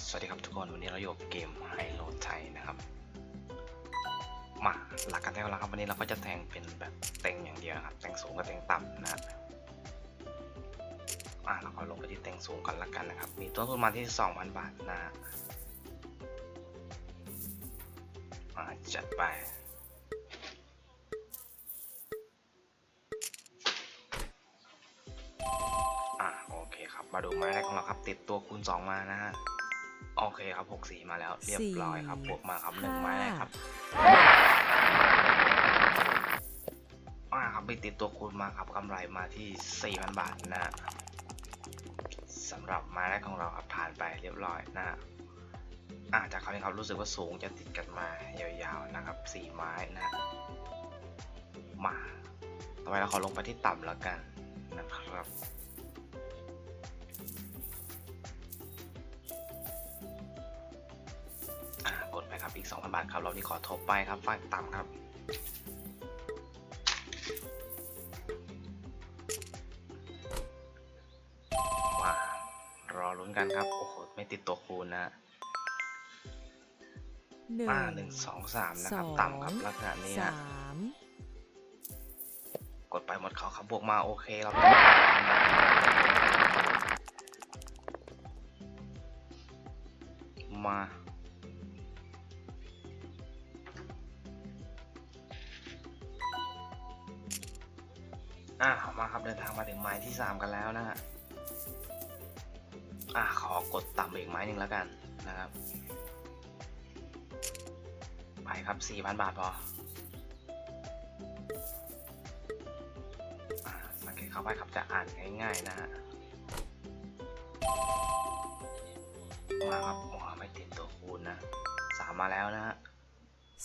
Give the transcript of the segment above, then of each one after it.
สวัสดีครับทุกคน วันนี้เราอยู่กับเกมไฮโลไทยนะครับ มาหลักการแทงของเราครับ วันนี้เราก็จะแทงเป็นแบบเต็งอย่างเดียวครับแทงสูงกับแทงต่ำนะครับอะเราก็ลงไปที่แทงสูงกันละกันนะครับ มีต้นทุนมาที่ 2,000 บาทนะฮะอะจัดไปอะโอเคครับมาดูไม้แรกของเราครับ ติดตัวคูณ 2 มานะฮะ โอเคครับ6สีมาแล้ว เรียบร้อยครับบวกมาครับหนึ่งไม้แรกครับอ่าครับไปติดตัวคูณมาครับกำไรมาที่4,000บาทนะฮะสำหรับไม้แรกของเราครับผ่านไปเรียบร้อยนะฮะอ่าจากคราวนี้ครับรู้สึกว่าสูงจะติดกันมายาวๆนะครับสี่ไม้นะฮะมาต่อไปเราขอลงไปที่ต่ำแล้วกันนะครับ อีก 2,000 บาทครับรอบนี้ขอทบไปครับฝากต่ำครับมารอลุ้นกันครับ โอ้โห ไม่ติดตัวคูณนะหนึ่งอ่าหนึ่งสองสามนะครับ ต่ำครับลักษณะนี้สานะมกดไปหมดเขาครับบวกมาโอเคเรามา อะมาครับเดินทางมาถึงไม้ที่สามกันแล้วนะฮะอะขอกดต่ำอีกไม้หนึ่งแล้วกันนะครับ ไปครับ4,000บาทพออ่าสังเกตเข้าไปครับจะอ่านง่ายๆนะฮะมาครับโอ้โหไม่ติดตัวคูณนะสามมาแล้วนะฮะ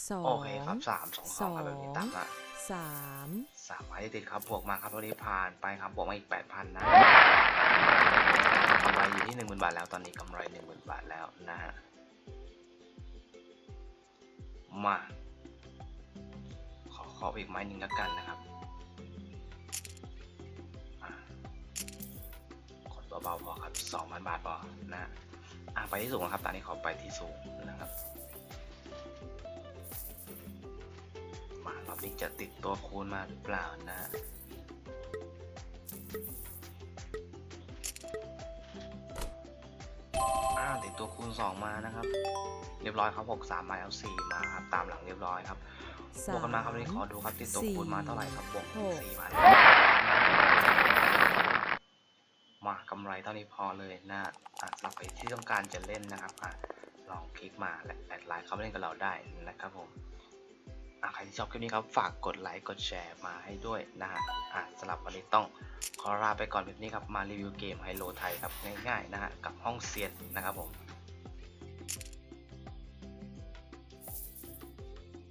สองโอเคครับสามสองสองครับแบบนี้ตัดละ สามสามไม้ติดครับบวกมาครับวันนี้ผ่านไปครับบวกมาอีกแปดพันนะกำไรอยู่ที่หนึ่งหมื่นบาทแล้วตอนนี้กำไรหนึ่งหมื่นบาทแล้วนะฮะมา ขอขออีกไม้หนึ่งแล้วกันนะครับกดเบาๆพอครับสองพันบาทพอนะฮะอะไปที่สูงนะครับตอนนี้ขอไปที่สูงนะครับ มารอบนี้จะติดตัวคูณมาหรือเปล่านะอ่าติดตัวคูณ 2 มานะครับ เรียบร้อยครับ 6 3 มาแล้ว 4 มาครับ ตามหลังเรียบร้อยครับบสาวกกันมาครับวันนี้ขอดูครับติดตัวคูณมาเท่าไหร่ครับบวกหกสี่มามากำไรเท่านี้พอเลยนะอะสำหรับใครที่ต้องการจะเล่นนะครับอะลองคลิกมาและแอดไลน์เข้ามาเล่นกับเราได้นะครับผมอะ ใครที่ชอบคลิปนี้ครับ ฝากกดไลค์ กดแชร์มาให้ด้วยนะฮะอะสำหรับวันนี้ต้องขอลาไปก่อนคลิปนี้ครับ มารีวิวเกมไฮโลไทยครับง่ายๆนะฮะกับห้องเซียนนะครับผม